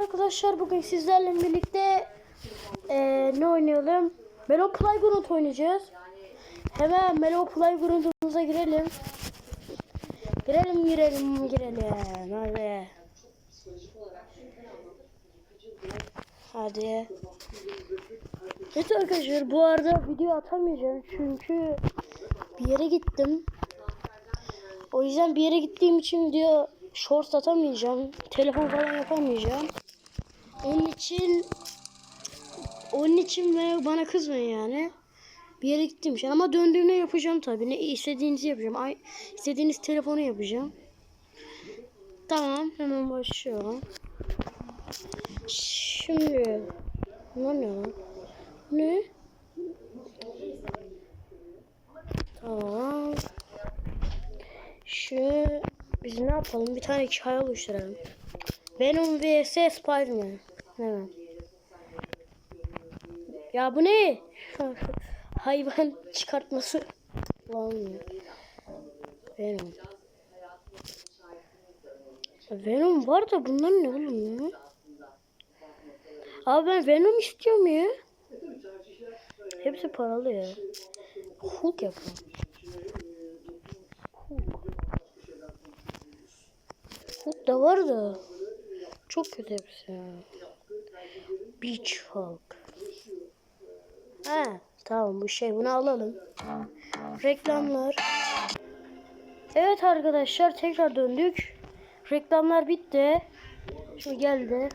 arkadaşlar bugün sizlerle birlikte eee, ne oynayalım? Melo Playground oynayacağız. Hemen Melo Playground'umuza girelim. Girelim girelim girelim. Hadi. Hadi. Evet arkadaşlar bu arada video atamayacağım çünkü bir yere gittim. O yüzden bir yere gittiğim için diyor shorts atamayacağım. Telefon falan yapamayacağım. Onun için onun için ve bana kızmayın yani. Bir yere gittim için ama döndüğümde yapacağım tabii. Ne istediğinizi yapacağım. Ay, istediğiniz telefonu yapacağım. Tamam hemen başlıyorum. Şimdi bunlar ne lan? Ne? Tamam. Şu biz ne yapalım? Bir tane hikaye oluşturalım. Venom vs Spider-Man. Hemen. Ya bu ne? Hayvan çıkartması. Olmuyor. Venom. Venom var da bunlar ne oğlum ya? Abi ben Venom istiyorum ya. Hepsi paralı ya. Hulk yapalım. Hulk da var da. Çok kötü hepsi ya. Beach Hulk. Ha tamam bu şey bunu alalım. Reklamlar. Evet arkadaşlar tekrar döndük. Reklamlar bitti. Şimdi geldi.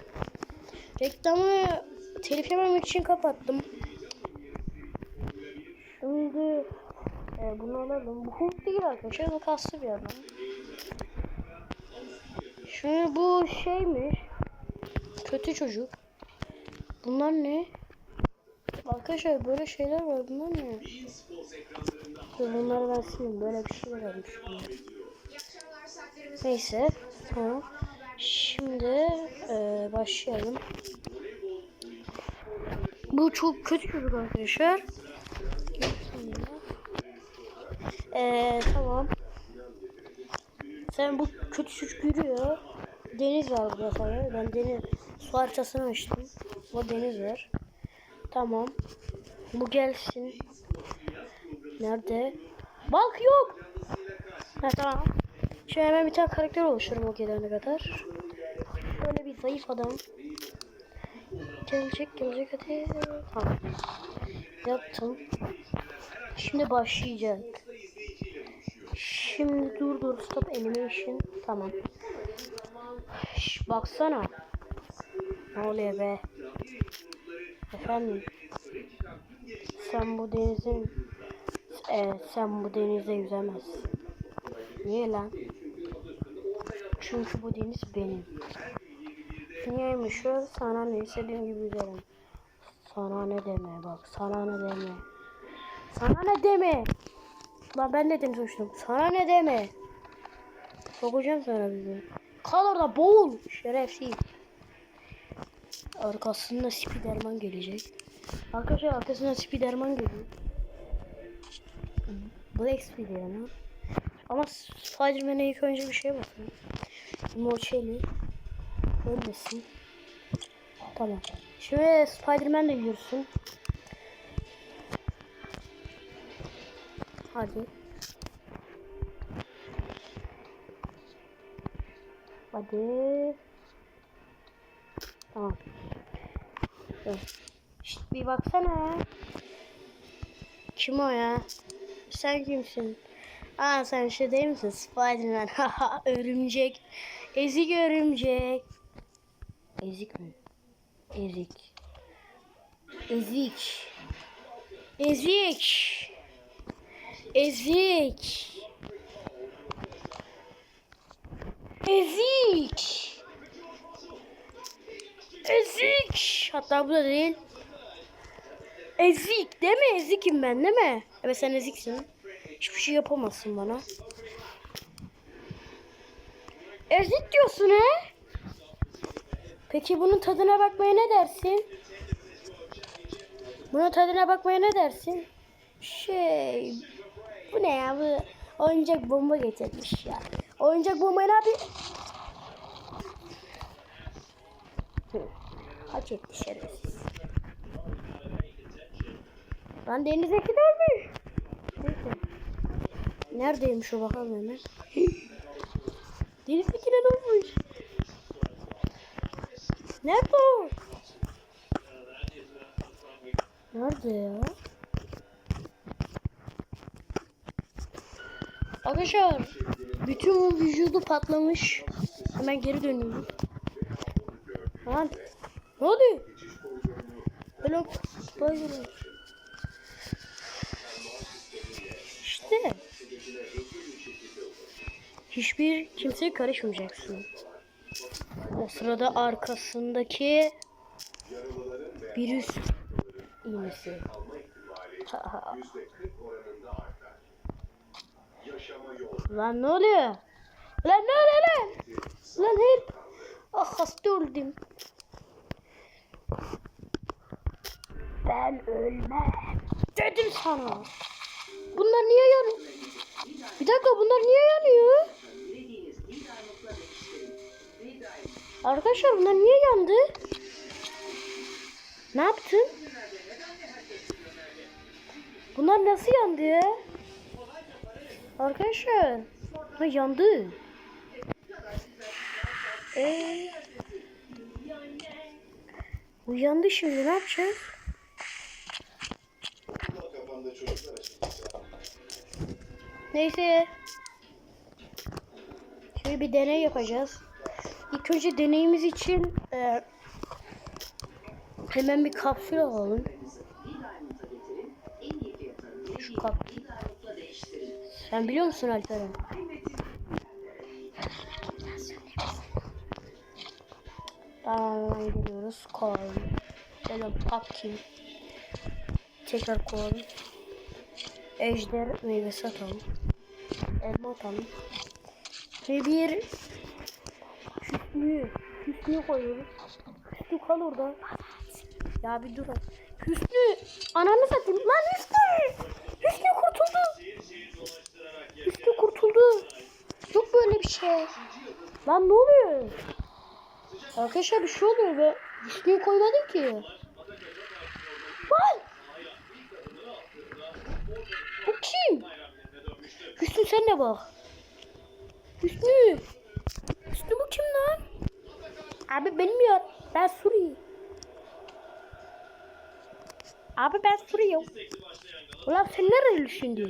Reklamı telif yememek için kapattım. Şimdi e, bunu alalım. Bu Hulk değil arkadaşlar. Bu kaslı bir adam. Şimdi bu şeymiş. Kötü çocuk. Bunlar ne? Arkadaşlar böyle şeyler var. Bunlar ne? Dur bunları ben sileyim. Böyle bir şeyler varmış. Neyse. Tamam. Şimdi e, başlayalım. Bu çok kötü çocuk arkadaşlar. Ee, tamam. Sen bu kötü çocuk yürüyor. Deniz var burada tabii. Ben deniz su haritasını açtım. O deniz var. Tamam. Bu gelsin. Nerede? Bak yok. Ha tamam. Şimdi hemen bir tane karakter oluştururum o gelene kadar. Böyle bir zayıf adam. Gelecek gelecek hadi. Tamam. Yaptım. Şimdi başlayacak. Şimdi dur dur stop animation. Tamam. Şş, baksana. Ne oluyor be? Efendim. Sen bu denizin e, sen bu denizde yüzemezsin. Niye lan? Çünkü bu deniz benim. Niyeymiş o? Sana ne istediğim gibi yüzerim. Sana ne deme bak. Sana ne deme. Sana ne deme. Lan ben neden suçlum? Sana ne deme. Sokacağım sana bizi. Kal orada boğul. Şerefsiz. Arkasında Spiderman gelecek. Arkadaşlar arkasında Spiderman geliyor. Black Spiderman. Ama Spiderman'e ilk önce bir şey bakın. Morçeli. Ölmesin. Tamam. Şimdi Spiderman de yürüsün. Hadi. Hadi. Tamam. Şşt bir baksana. Kim o ya? Sen kimsin? Aa sen şey değil misin? Spiderman. Haha örümcek. Ezik örümcek. Ezik mi? Ezik. Ezik. Ezik. Ezik. Ezik. Ezik. Hatta bu da değil. Ezik değil mi? Ezikim ben değil mi? Evet sen eziksin. Hiçbir şey yapamazsın bana. Ezik diyorsun he? Peki bunun tadına bakmaya ne dersin? Bunun tadına bakmaya ne dersin? Şey... Bu ne ya? Bu oyuncak bomba getirmiş ya. Oyuncak bombayı ne yapayım? Hak etti şerefsiz. Lan denizdeki de ölmüş. Neyse. Neredeymiş o bakalım hemen. Denizdeki ne olmuş? Nerede o? Nerede ya? Arkadaşlar bütün vücudu patlamış. Hemen geri dönüyorum. Lan ne oluyor? Blok bayılıyor. İşte hiçbir kimseye karışmayacaksın. O sırada arkasındaki virüs iğnesi. Lan ne oluyor? Lan ne oluyor lan? Lan hep. Ah hasta oldum. Ben ölmem. Dedim sana. Bunlar niye yanıyor? Bir dakika bunlar niye yanıyor? Arkadaşlar bunlar niye yandı? Ne yaptın? Bunlar nasıl yandı ya? Arkadaşlar. Ha yandı. Ee, bu yandı şimdi ne yapacağız? Neyse. Şimdi bir deney yapacağız. İlk önce deneyimiz için e, hemen bir kapsül alalım. Şu kap. Sen biliyor musun Alperen? Tamam gidiyoruz. Koy. Şöyle pumpkin. Tekrar koy. Ejder meyvesi atalım. Elma atalım. Ve bir Hüsnü. Hüsnü koyuyoruz. Hüsnü kal orada. Ya bir dur. Hüsnü. Ananı satayım. Lan Hüsnü. Hüsnü kurtuldu. Hüsnü kurtuldu. Yok böyle bir şey. Lan ne oluyor? Arkadaşlar bir şey oluyor be. Hüsnü'yü koymadım ki. Lan. Bu kim? Hüsnü sen de bak. Hüsnü. Hüsnü bu kim lan? Abi bilmiyor. Ben Suriye. Abi ben Suriye. Ulan sen nerelisin diyor.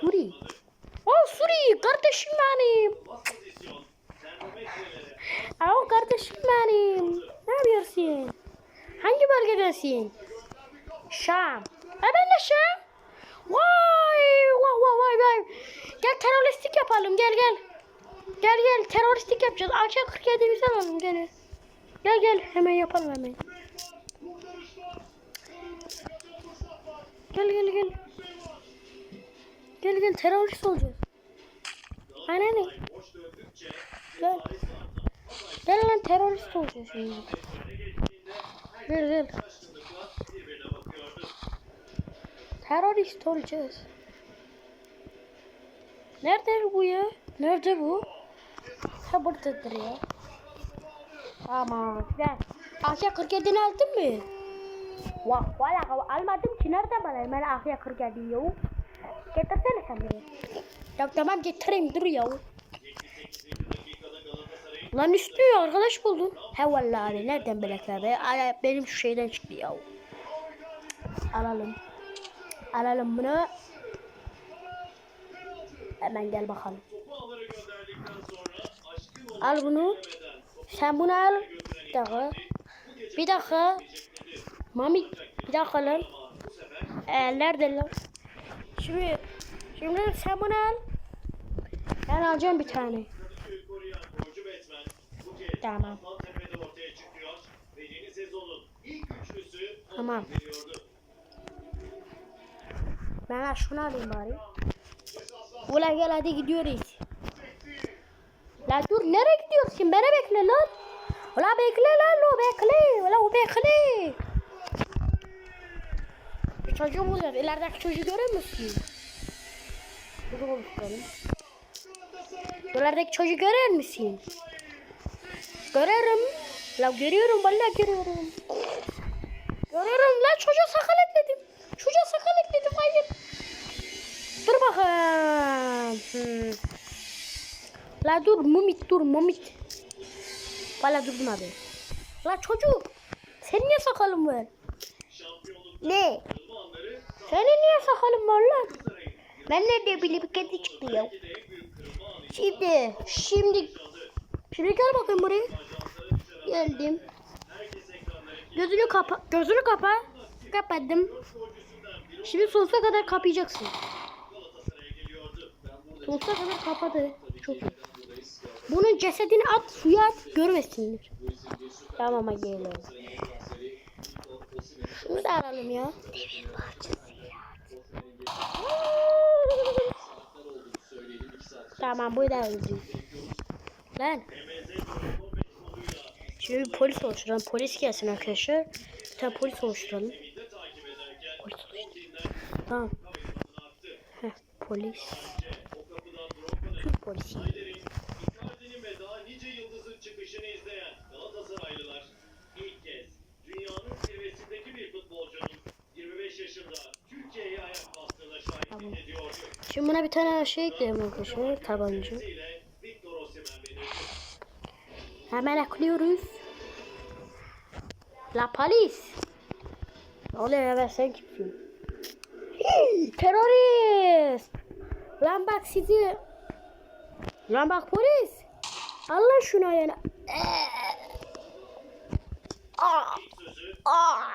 Suriye. Aa Suriye kardeşim benim. Aa kardeşim benim. Ne yapıyorsun? Hangi bölgedesin? Şam. Ha ben de Şam. Vay vay vay vay vay. Gel teröristlik yapalım gel gel. Gel gel teröristlik yapacağız. AK 47 bize alalım gel. Gel gel hemen yapalım hemen. Gel gel gel. Gel gel terörist olacağız. Aynen. Gel lan terörist olacağız şimdi. Gel gel. Terörist olacağız. Nerede bu ya? Nerede bu? Ha buradadır ya. Tamam. Gel. Asya 47'ni aldın mı? Vah valla almadım ki nerede bana ben Asya 47 yok. Getirsene sen beni. Ya tamam getireyim dur ya. Lan üstü arkadaş buldun. He vallahi nereden bilekler be? Ay, Benim şu şeyden çıktı ya. Alalım. Alalım bunu. Hemen gel bakalım. Al bunu. Sen bunu al. Bir dakika. Bir dakika. Mami bir dakika lan. Ee, nerede lan? Şimdi, şimdi sen bunu al. Ben alacağım bir tane. Tamam. Tamam. Ben şunu alayım bari. Ula gel hadi gidiyoruz. La dur nereye gidiyorsun? Beni bekle lan. Ula bekle lan o bekle. Ula o bekle. Çocuğum olacak. İlerideki çocuğu görüyor musun? Dur konuşalım. İlerideki çocuğu görüyor musun? Görürüm. La görüyorum vallahi görüyorum. Görüyorum la çocuğa sakal ekledim. Çocuğa sakal ekledim hayır. Dur bakalım. Hmm. La dur mumit dur mumit. Valla durdum abi. La çocuk. Sen niye sakalın var? Ne? Senin niye sakalın var lan? Ben ne bileyim bir kedi çıktı ya. Şimdi, şimdi, şimdi gel bakayım buraya. Geldim. Gözünü kapa, gözünü kapa. Kapattım. Şimdi sonsuza kadar kapayacaksın. Sonsuza kadar kapadı. Çok iyi. Bunun cesedini at, suya at, görmesinler. Tamam gelelim. Şunu da alalım ya. Tamam bu da öldü. Lan. Şimdi bir polis oluşturalım. Polis gelsin arkadaşlar. Bir tane polis oluşturalım. Polis oluşturalım. Tamam. Heh, polis. Türk polisi. Icardi'nin ve daha nice yıldızın çıkışını izleyen Galatasaraylılar ilk kez dünyanın zirvesindeki bir futbolcunun 25 yaşında Türkiye'ye ayak bastığına şahitlik ediyordu. Şimdi buna bir tane şey ekleyelim arkadaşlar. Tabanca. Hemen ekliyoruz. La polis. Ne oluyor ya ben sen kimsin? Terörist. Lan sizi. Lan bak polis. Allah şunu ayağına. Aa, aa.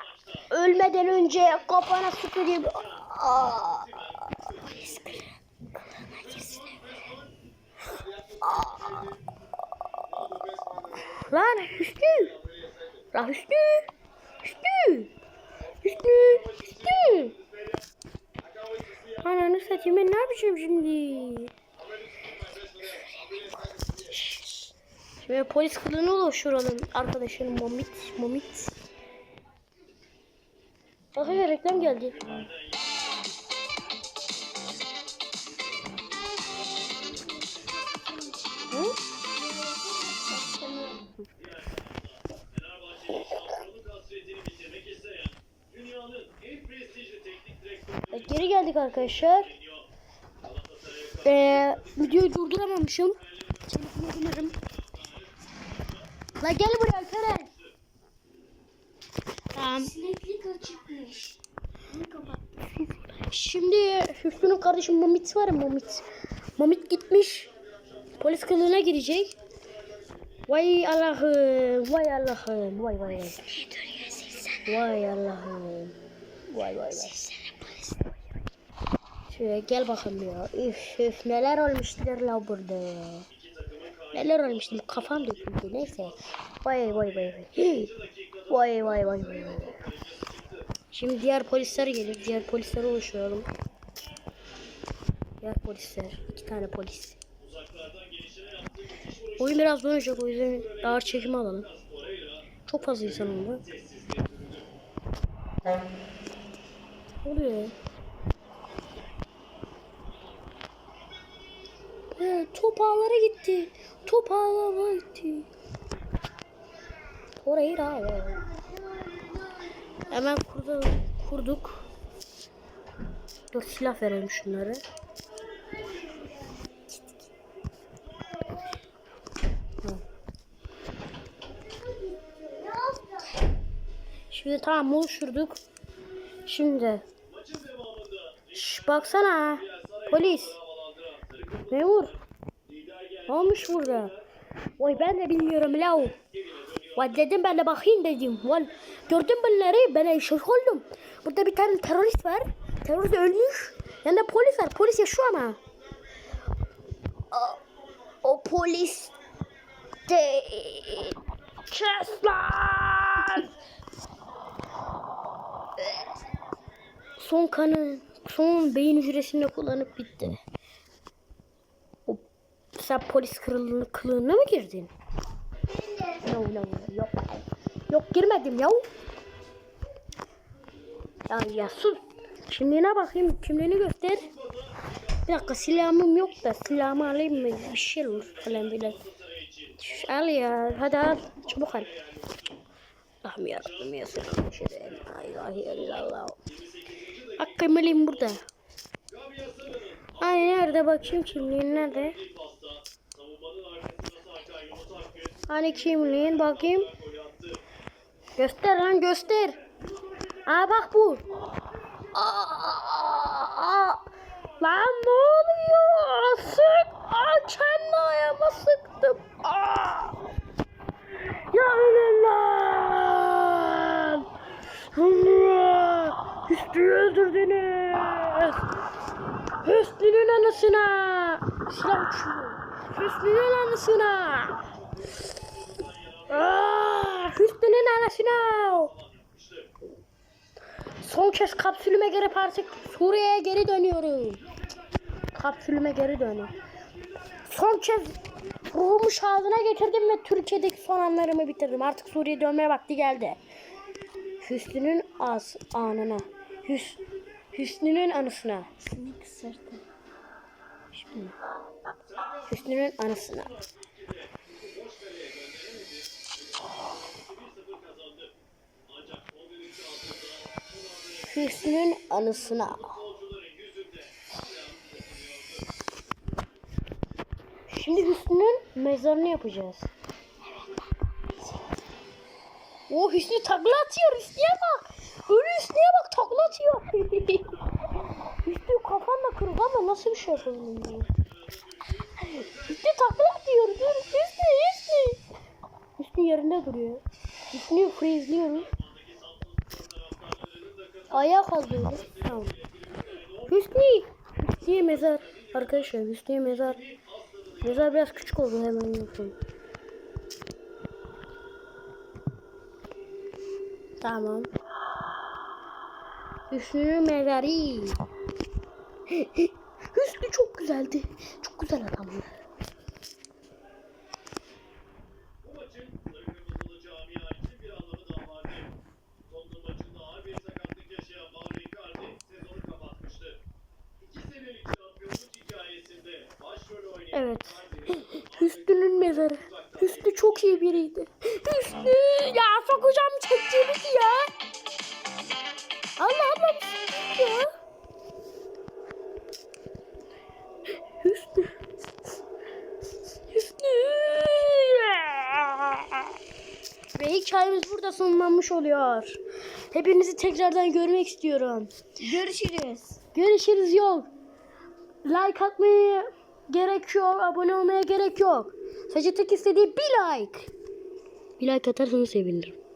Ölmeden önce kafana sıkayım. Aa. Lan Hüsnü. Lan Hüsnü. Hüsnü. Hüsnü. Hüsnü. Ananı satayım ben ne yapacağım şimdi? Şimdi polis kılığını oluşturalım arkadaşım Momit. Momit. Bakın reklam geldi. Geldik arkadaşlar. Ee, videoyu durduramamışım. Bilirim. La gel buraya Alperen. Tamam. Sineklik açıkmış. Şimdi Hüsnü'nün kardeşi Mamit var ya Mamit. Mamit gitmiş. Polis kılığına girecek. Vay Allah'ım. Vay Allah'ım. Vay vay vay. Vay Allah'ım. Vay vay vay. Şöyle gel bakalım ya. Üf üf neler olmuşlar la burada. Neler olmuştu kafam döküldü neyse. Vay vay vay vay. Vay vay vay vay. Şimdi diğer polisler gelir. Diğer polisleri oluşturalım. Diğer polisler. iki tane polis. Oyun biraz dönecek o yüzden ağır çekimi alalım. Çok fazla insan oldu. Ne oluyor He, top ağlara gitti. Top ağlara gitti. Orayı abi. Hemen kurduk. kurduk. Dur silah verelim şunları. Şimdi tamam oluşturduk. Şimdi. Şş, baksana. Polis. Memur. Ne olmuş burada? Vay ben de bilmiyorum la. Vay dedim ben de bakayım dedim. Vay gördüm bunları ben şok oldum. Burada bir tane terörist var. Terörist ölmüş. Yanında polis var. Polis yaşıyor ama. O, o polis de kes. Son kanı, son beyin hücresini kullanıp bitti. Sen polis kılığına, mı girdin? No, no, no, yok. Yok girmedim ya. Ya, ya sus. Kimliğine bakayım. Kimliğini göster. Bir dakika silahım yok da silahımı alayım mı? Bir şey olur falan bile. Al ya. Hadi al. Çabuk al. Allah'ım yarabbim ya selam. La ilahe illallah. Hakkı Melih'im burada. Ay nerede bakayım kimliğin nerede? Hani kimliğin bakayım. Göster lan göster. Aa bak bu. Aa. Lan ne oluyor? Sık. Aa, kendi ayağıma sıktım. Aa. Ya ölün lan. Hüsnü'yü öldürdünüz. Hüsnü'nün anısına. Silah uçuyor. Hüsnü'nün anısına. Aa, Hüsnü'nün anasına. Son kez kapsülüme girip artık Suriye'ye geri dönüyorum. Kapsülüme geri dönüyorum. Son kez ruhumu şahına getirdim ve Türkiye'deki son anlarımı bitirdim. Artık Suriye'ye dönmeye vakti geldi. Hüsnü'nün az anına. Hüs, Hüsnü'nün anısına. Seni kısırdım. Şimdi. Hüsnü'nün altında Hüsnü'nün anısına. Şimdi Hüsnü'nün mezarını yapacağız. O Hüsnü takla atıyor. Hüsnü'ye bak. Ölü Hüsnü'ye bak takla atıyor. Hüsnü kafanla kırık ama nasıl bir şey yapalım? Hüsnü takla atıyor. Dur Hüsnü Hüsnü. Hüsnü yerinde duruyor. Hüsnü'yü freezeliyoruz. Ayağa kaldırıyor. Tamam. Hüsnü. Hüsnü'ye mezar. Arkadaşlar Hüsnü'ye mezar. Mezar biraz küçük oldu hemen yapayım. Tamam. Hüsnü'nün mezarı. Hüsnü çok güzeldi. Çok güzel adamdı. Evet. Hüsnü'nün mezarı. Hüsnü çok iyi biriydi. Hüsnü ya sokacağım çekeceğimiz ya. Allah Allah ya. Hüsnü. Hüsnü. Ve hikayemiz burada sonlanmış oluyor. Hepinizi tekrardan görmek istiyorum. Görüşürüz. Görüşürüz yok. Like atmaya gerek yok. Abone olmaya gerek yok. Sadece tek istediği bir like. Bir like atarsanız sevinirim.